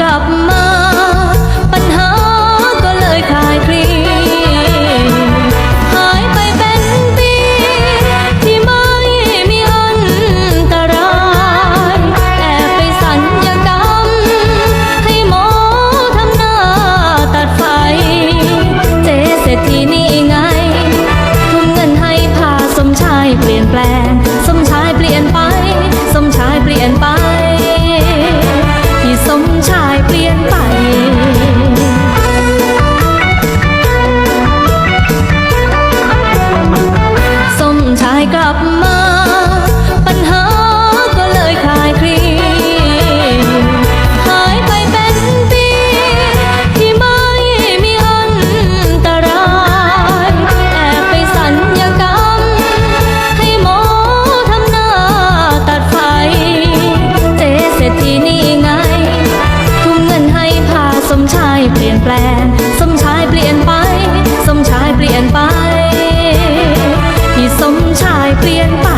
กลับมา มา ปัญหาก็เลยคายคลีหายไปเป็นปี ที่ไม่มีอันตรายแอบไปสัญญกรรม ให้หมอทำหน้าตัดไฟ เจเศรษฐีนี่ไง ทุ่เงินให้พาสมชายเปลี่ยนแปลง สมชายเปลี่ยนไป สมชายเปลี่ยนไป ที่สม Tiền